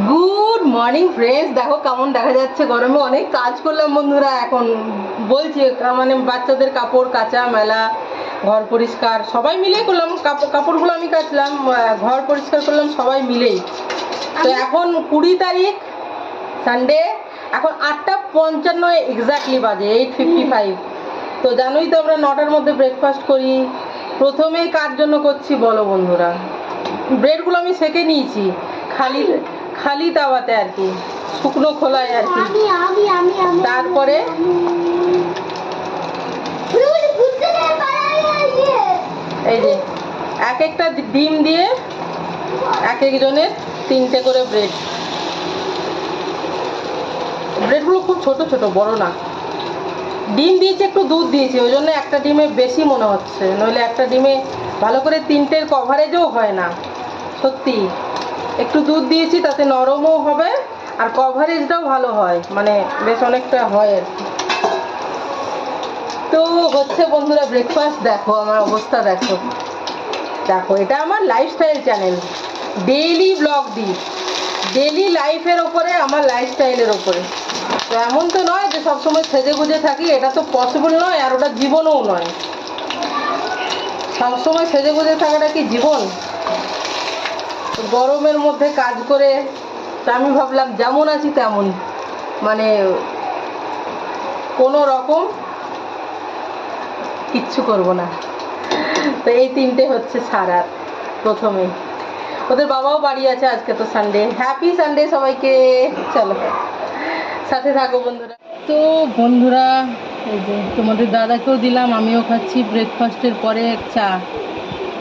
Good morning friends দেখো কেমন দেখা যাচ্ছে গরমে। অনেক কাজ করলাম বন্ধুরা এখন। বলছি মানে বাচ্চাদের কাপড় কাচা মেলা ঘর পরিষ্কার সবাই মিলে করলাম। কাপড় কাপড়গুলো আমি কাচলাম ঘর পরিষ্কার করলাম সবাই মিলেই। তো এখন কুড়ি তারিখ সানডে এখন আটটা পঞ্চান্ন এক্স্যাক্টলি বাজে এইট ফিফটি ফাইভ তো জানোই তো আমরা নটার মধ্যে ব্রেকফাস্ট করি। প্রথমেই কার জন্য করছি বলো বন্ধুরা? ব্রেডগুলো আমি সেকে নিয়েছি। খালি খালি তাওয়াতে আর কি শুকনো খোলায় আর কি। তারপরে? এই যে এক একটা ডিম দিয়ে এক একজনের তিনটে করে ব্রেড। ব্রেডগুলো খুব ছোট ছোট বড় না। ডিম দিয়েছি একটু দুধ দিয়েছি ওই জন্য একটা ডিমে বেশি মনে হচ্ছে। নইলে একটা ডিমে ভালো করে তিনটের কভারেজও হয় না। সত্যি। একটু দুধ দিয়েছি, তাতে নরমও হবে আর কভারেজটাও ভালো হয়। মানে বেশ অনেকটা হয় আর কি। তো হচ্ছে বন্ধুরা ব্রেকফাস্ট দেখো, আমার অবস্থা দেখো। দেখো, এটা আমার লাইফস্টাইল চ্যানেল ডেইলি ব্লগ দিই। ডেইলি লাইফের ওপরে, আমার লাইফস্টাইলের ওপরে। তো এমন তো নয় যে সবসময় সেজে গুজে থাকি, এটা তো পসিবল নয় আর ওটা জীবনও নয়। সবসময় সেজে গুজে থাকাটা কি জীবন? গরমের মধ্যে কাজ করে, তা আমি ভাবলাম যেমন আছি তেমন। মানে কোনো রকম কিচ্ছু করব না। তো এই তিনটে হচ্ছে সারা প্রথমে। ওদের বাবাও বাড়ি আছে আজকে তো সানডে হ্যাপি সানডে সবাইকে। চলো। সাথে থাকো বন্ধুরা। তো বন্ধুরা তোমাদের দাদাকেও দিলাম, আমিও খাচ্ছি ব্রেকফাস্টের পরে এক চা।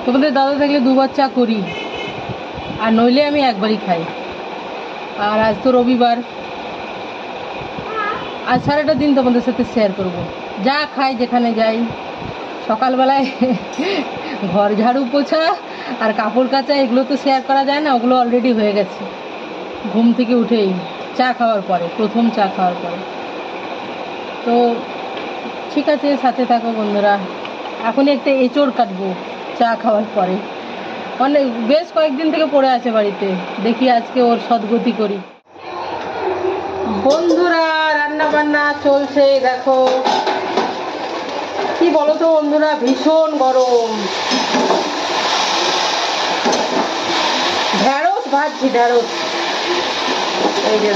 তোমাদের দাদা থাকলে দুবার চা করি। আর নইলে আমি একবারই খাই। আর আজ তো রবিবার। আজ সারাটা দিন তোমাদের সাথে শেয়ার করব। যা খাই যেখানে যাই। সকালবেলায় ঘর ঝাড়ু পোছা আর কাপড় কাচা, এগুলো তো শেয়ার করা যায় না, ওগুলো অলরেডি হয়ে গেছে। ঘুম থেকে উঠেই চা খাওয়ার পরে, প্রথম চা খাওয়ার পরে। তো ঠিক আছে, সাথে থাকো বন্ধুরা। এখন একটা এঁচড় কাটবো চা খাওয়ার পরে। অনেক বেশ কয়েকদিন থেকে পড়ে আছে বাড়িতে। দেখি আজকে ওর সদ্গতি করি। বন্ধুরা রান্না বান্না চলছে, দেখো। কি বলো তো বন্ধুরা, ভীষণ গরম। ঢ্যাঁড়স ভাজছি ঢ্যাঁড়স এই যে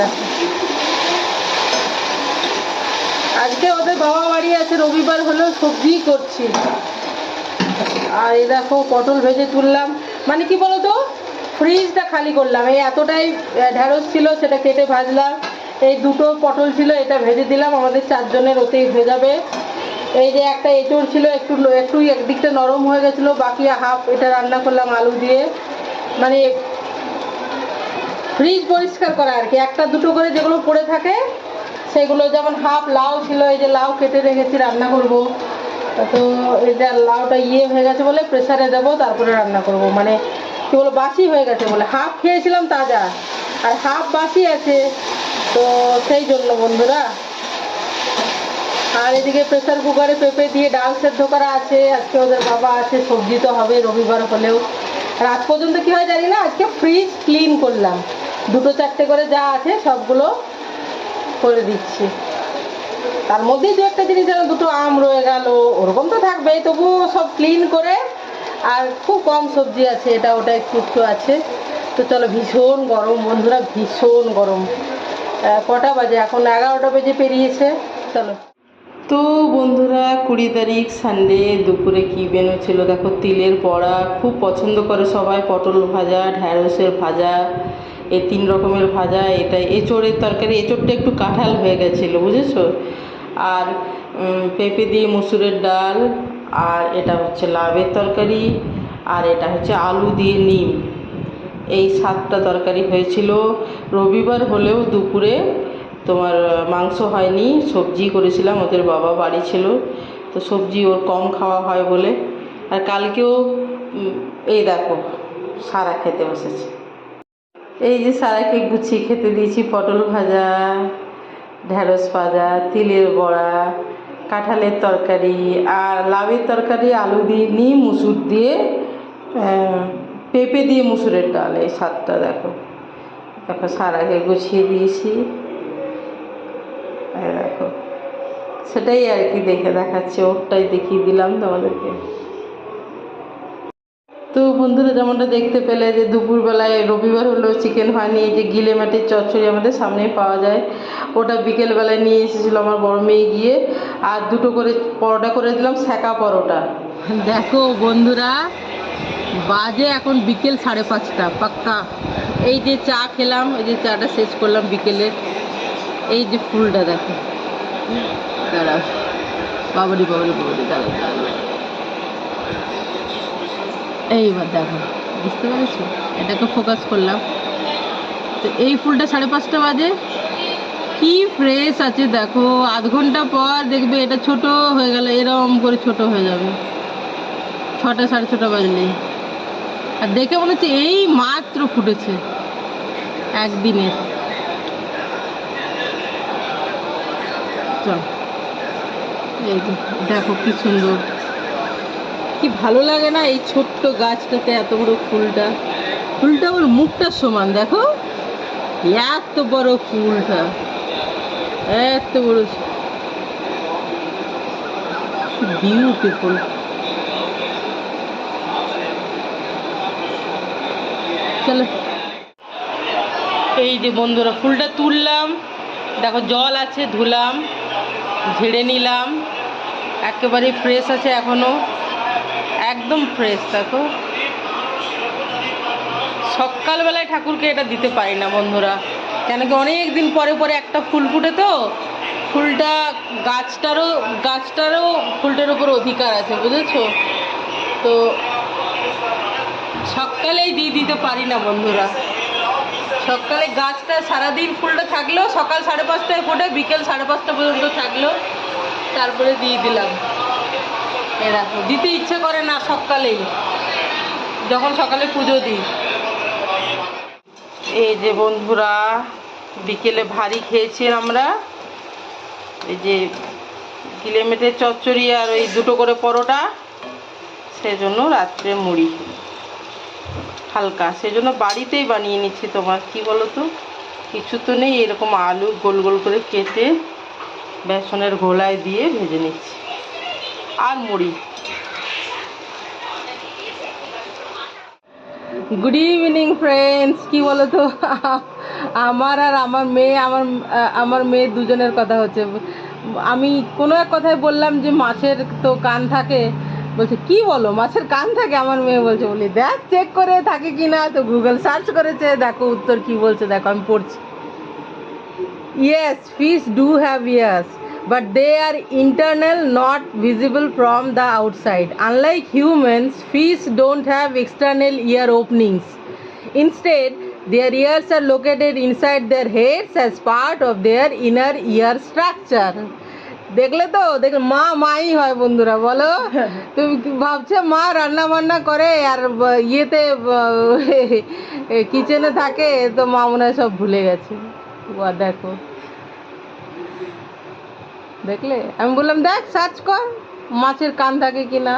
আজকে ওদের বাবা বাড়ি আছে, রবিবার হলেও সবজি করছি। আর এই দেখো, পটল ভেজে তুললাম। মানে কি বলো তো ফ্রিজটা খালি করলাম। এই এতটাই ঢ্যাঁড়স ছিল, সেটা কেটে ভাজলাম। এই দুটো পটল ছিল, এটা ভেজে দিলাম। আমাদের চারজনের ওতেই হয়ে যাবে এই যে একটা এঁচড় ছিল, একটু একটু একদিকটা নরম হয়ে গেছিল, বাকি হাফ এটা রান্না করলাম আলু দিয়ে। মানে ফ্রিজ পরিষ্কার করা আর কি। একটা দুটো করে যেগুলো পড়ে থাকে, সেগুলো যেমন হাফ লাউ ছিল, এই যে লাউ কেটে রেখেছি, রান্না করব। তো এটা লাউটা ইয়ে হয়ে গেছে বলে প্রেসারে দেবো, তারপরে রান্না করব। মানে কি বলো বাসি হয়ে গেছে বলে। হাফ খেয়েছিলাম তাজা, আর হাফ বাসি আছে। তো সেই জন্য বন্ধুরা। আর এদিকে প্রেসার কুকারে পেঁপে দিয়ে ডাল সেদ্ধ করা আছে। আজকে ওদের বাবা আছে, সবজি তো হবে, রবিবার হলেও। রাত পর্যন্ত কি হয় জানি না, আজকে ফ্রিজ ক্লিন করলাম। দুটো চারটে করে যা আছে, সবগুলো করে দিচ্ছি। তার মধ্যেই দু একটা জিনিস যেন দুটো আম রয়ে গেল, ওরকম তো থাকবেই, তবুও সব ক্লিন করে, আর খুব কম সবজি আছে, এটা ওটা একটু একটু আছে। তো চলো ভীষণ গরম, বন্ধুরা, ভীষণ গরম। কটা বাজে? এখন এগারোটা বেজে পেরিয়েছে, চলো। তো বন্ধুরা, কুড়ি তারিখ সানডে দুপুরে কি মেনু ছিল? দেখো, তিলের বড়া, খুব পছন্দ করে সবাই, পটল ভাজা, ঢ্যাঁড়সের ভাজা, এই তিন রকমের ভাজা এটা এঁচড়ের তরকারি, এঁচড়টা একটু কাঁঠাল হয়ে গেছিল, বুঝেছ? আর পেঁপে দিয়ে মুসুরের ডাল, আর এটা হচ্ছে লাভের তরকারি, আর এটা হচ্ছে আলু দিয়ে নিম। এই সাতটা তরকারি হয়েছিল। রবিবার হলেও দুপুরে তোমার মাংস হয়নি, সবজি করেছিলাম, ওদের বাবা বাড়ি ছিল, তো সবজি ওর কম খাওয়া হয় বলে। আর কালকেও এই দেখো, সারা খেতে বসেছে। এই যে সারাকে গুছিয়ে খেতে দিয়েছি পটল ভাজা। ঢ্যাঁড়স ভাজা, তিলের বড়া, কাঁঠালের তরকারি আর লাউয়ের তরকারি, আলু দিয়ে নিম, মুসুর দিয়ে পেঁপে দিয়ে মুসুরের ডাল। এই সাতটা দেখো। দেখো সারাকে গুছিয়ে দিয়েছি। দেখো। সেটাই আর কি দেখে দেখাচ্ছে। ওরটাই দেখিয়ে দিলাম তোমাদেরকে। বন্ধুরা যেমনটা দেখতে পেলে যে দুপুরবেলায় রবিবার হলো চিকেন হয়নি এই যে গিলে মাটির চচ্চড়ি আমাদের সামনেই পাওয়া যায়। ওটা বিকেলবেলায় নিয়ে এসেছিল আমার বড় মেয়ে গিয়ে। আর দুটো করে পরোটা করে দিলাম সেকা পরোটা। দেখো বন্ধুরা, বাজে এখন বিকেল সাড়ে পাঁচটা, পাক্কা। এই যে চা খেলাম, এই যে চাটা শেষ করলাম বিকেলের এই যে ফুলটা দেখো। দাঁড়াও। বাবারি বাবারি বাবারি, দাঁড়াও দাঁড়াও। এইবার দেখো, বুঝতে পেরেছ? এটাকে ফোকাস করলাম। তো এই ফুলটা সাড়ে পাঁচটা বাজে। কি ফ্রেশ আছে দেখো। আধ ঘণ্টা পর দেখবে এটা ছোট হয়ে গেল এরকম করে ছোট হয়ে যাবে। ছটা, সাড়ে ছটা বাজলেই আর দেখে মনে হচ্ছে এই মাত্র ফুটেছে একদিনের। চল, এই দেখো কি সুন্দর। কি ভালো লাগে না এই ছোট্ট গাছটাতে এত বড় ফুলটা? ফুলটা ওর মুখটার সমান, দেখো? এত বড় ফুলটা। এত বড় বিউটিফুল চলো। এই যে বন্ধুরা, ফুলটা তুললাম। দেখো, জল আছে, ধুলাম, ঝেড়ে নিলাম। একেবারে ফ্রেশ আছে এখনও। একদম ফ্রেশ দেখো সকালবেলায় ঠাকুরকে এটা দিতে পারি না বন্ধুরা। কেন কি অনেক দিন পরে পরে একটা ফুল ফুটে তো, ফুলটা গাছটারও গাছটারও ফুলটার উপর অধিকার আছে, বুঝেছ? তো সকালেই দিয়ে দিতে পারি না বন্ধুরা। সকালে গাছটা সারাদিন ফুলটা থাকলেও সকাল সাড়ে পাঁচটায় ফোটে, বিকেল সাড়ে পাঁচটা পর্যন্ত থাকল তারপরে দিয়ে দিলাম। এ দেখো দিতে ইচ্ছে করে না সকালেই, যখন সকালে পুজো দিই। এই যে বন্ধুরা, বিকেলে ভারী খেয়েছি আমরা। এই যে কিলোমিটার চচ্চড়ি আর ওই দুটো করে পরোটা, সেজন্য রাত্রে মুড়ি। হালকা, সেজন্য বাড়িতেই বানিয়ে নিচ্ছি তোমার, কি বলো তো কিছু তো নেই, এরকম আলু গোল গোল করে কেটে বেসনের ঘোলায় দিয়ে ভেজে নিচ্ছি। আর মুড়ি। গুড ইভিনিং ফ্রেন্ডস কি বলো তো আমার আর আমার মেয়ে আমার আমার মেয়ে দুজনের কথা হচ্ছে। আমি কোনো এক কথায় বললাম যে মাছের তো কান থাকে। বলছে কি বলো? মাছের কান থাকে? আমার মেয়ে বলছে বলি দেখ চেক করে থাকে কি না? তো গুগল সার্চ করেছে দেখো উত্তর কি বলছে দেখো আমি পড়ছি। Yes fish do have ears, but they are internal, not visible from the outside. Unlike humans, fish don't have external ear openings. Instead, their ears are located inside their heads as part of their inner ear structure. দেখলে তো দেখলে মা মাই হয় বন্ধুরা বলো তুমি ভাবছ মা রান্না বান্না করে আর ইয়েতে কিচেনে থাকে তো মা মনে হয় সব ভুলে গেছে দেখো দেখলে? আমি বললাম, দেখ সার্চ কর, মাছের কান থাকে কি না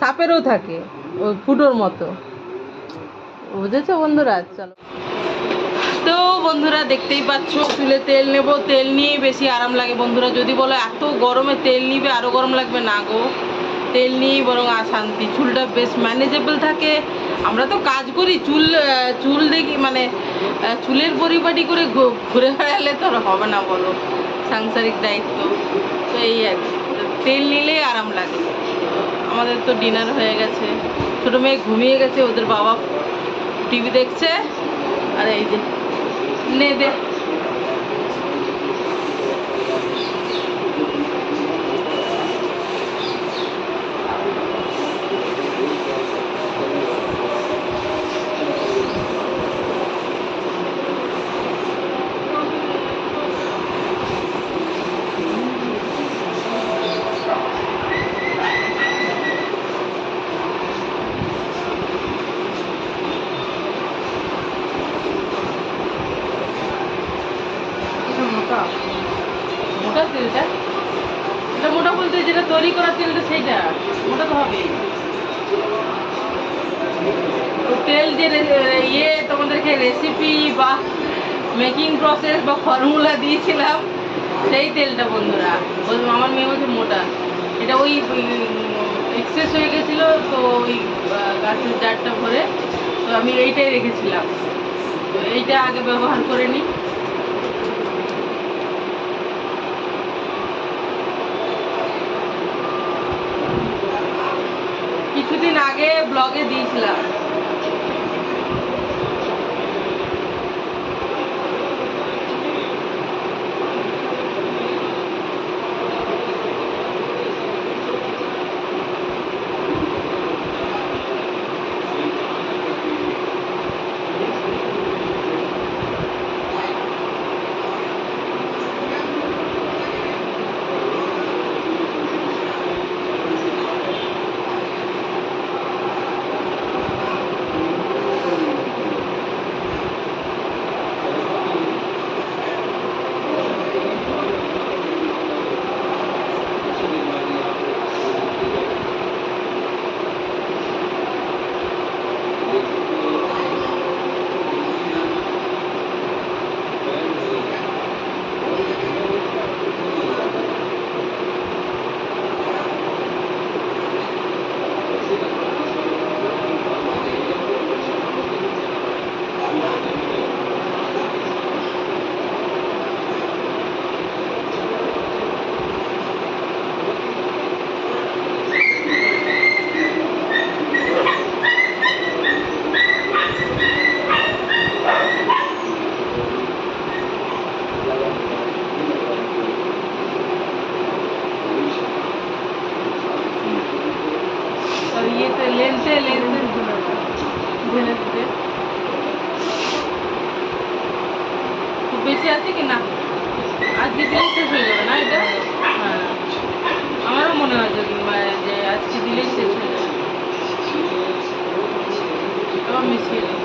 সাপেরও থাকে ওই ফুটোর মতো। বুঝেছ বন্ধুরা? চলো। তো বন্ধুরা, দেখতেই পাচ্ছ, চুলে তেল নেব, তেল নিয়েই বেশি আরাম লাগে বন্ধুরা। যদি বলো, এত গরমে তেল নিবে আরও গরম লাগবে? না গো। তেল নিয়েই বরং আর শান্তি চুলটা বেশ ম্যানেজেবল থাকে। আমরা তো কাজ করি, চুল চুল দেখি মানে চুলের পরিপাটি করে ঘুরে বেড়ালে তো হবে না বলো। সাংসারিক দায়িত্ব। তো এই আর। তেল নিলেই আরাম লাগে। আমাদের তো ডিনার হয়ে গেছে। ছোটো মেয়ে ঘুমিয়ে গেছে, ওদের বাবা টিভি দেখছে। আর এই যে, নে দে এটা মোটা মোটা তেলটা এটা মোটা বলতে যেটা তৈরি করা তেলটা সেইটা মোটা তো হবে তো তেল যে রে- ইয়ে তোমাদেরকে রেসিপি বা মেকিং প্রসেস বা ফর্মুলা দিয়েছিলাম, সেই তেলটা বন্ধুরা। বলব আমার মেয়ে বলছে মোটা। এটা ওই এক্সেস হয়ে গেছিল, তো ওই গাছের জারটা ভরে, তো আমি এইটাই রেখেছিলাম। তো এইটা আগে ব্যবহার করে নিই। কিছুদিন আগে ব্লগে দিয়েছিলাম। বেশি আছে কি না? আজকে দিলে শেষ হয়ে যাবে, না এটা? হ্যাঁ। আমারও মনে হয় যে আজকে দিলেই শেষ হয়ে যাবে। আবার মিশিয়ে দিই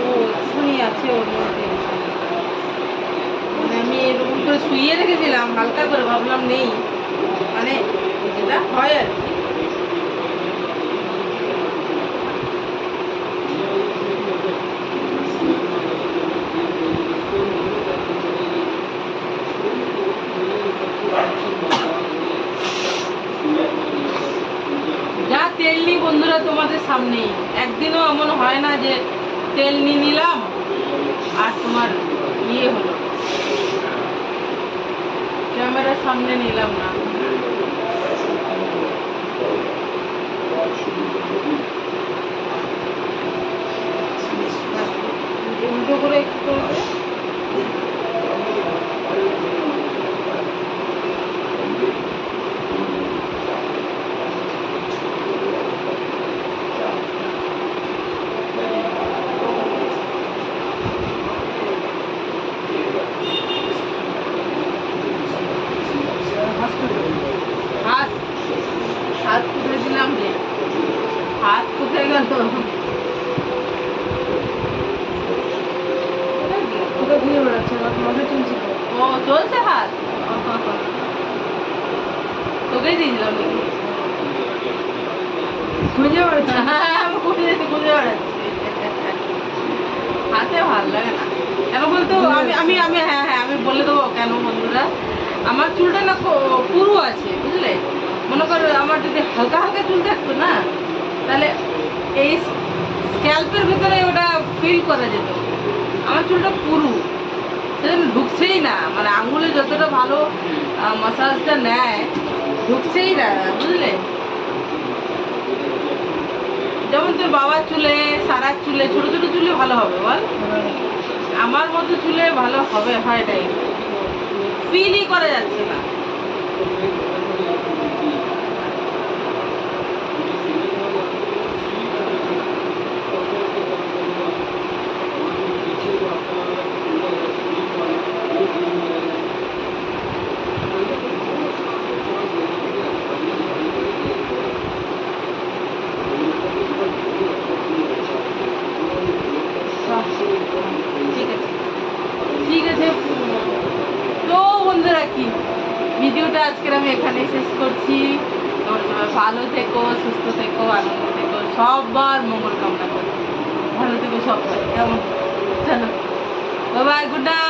ও এক্ষুনি আছে ওর মধ্যে মানে আমি এরকম করে শুইয়ে রেখেছিলাম হালকা করে ভাবলাম নেই মানে যেটা হয় আর কি যা তেল নিই বন্ধুরা তোমাদের সামনেই। একদিনও এমন হয় না যে তেল নিয়ে নিলাম আর তোমার ইয়ে হলো। ক্যামেরার সামনে নিলাম না। উল্টো করে একটু করবে হাত হাত কোথায় দিলাম যে হাত কোথায় গেল ওকে ঘুরে বেড়াচ্ছে আমার মাথা চলছে চলছে হাত? তোকেই নাকি খুঁজে বেড়াচ্ছে হ্যাঁ, খুঁজে খুঁজে বেড়াচ্ছি হাতে ভালো লাগে না। আমি আমি আমি হ্যাঁ হ্যাঁ আমি বলে দেবো কেন বন্ধুরা? আমার চুলটা না পুরু আছে বুঝলে? মনে করো আমার যদি হালকা হালকা চুল থাকতো না তাহলে এই স্ক্যাল্পের ভিতরে ওটা ফিল করা যেত। আমার চুলটা পুরু। সেজন্য ঢুকছেই না। মানে আঙুলে যতটা ভালো মাসাজটা নেয়, ঢুকছেই না, বুঝলে? যেমন তোর বাবার চুলে, সারার চুলে, ছোট ছোট চুলে ভালো হবে, বল। আমার মতো চুলে ভালো হবে, হয় নাই। ফিলই করা যাচ্ছে না ঠিক আছে ঠিক আছে তো বন্ধুরা কি ভিডিওটা আজকের আমি এখানেই শেষ করছি তোমরা সবাই ভালো থেকো, সুস্থ থেকো, আনন্দ থেকো, সবার মঙ্গল কামনা করো। ভালো থেকো সবাই, কেমন? চলো। বাবা গুড নাইট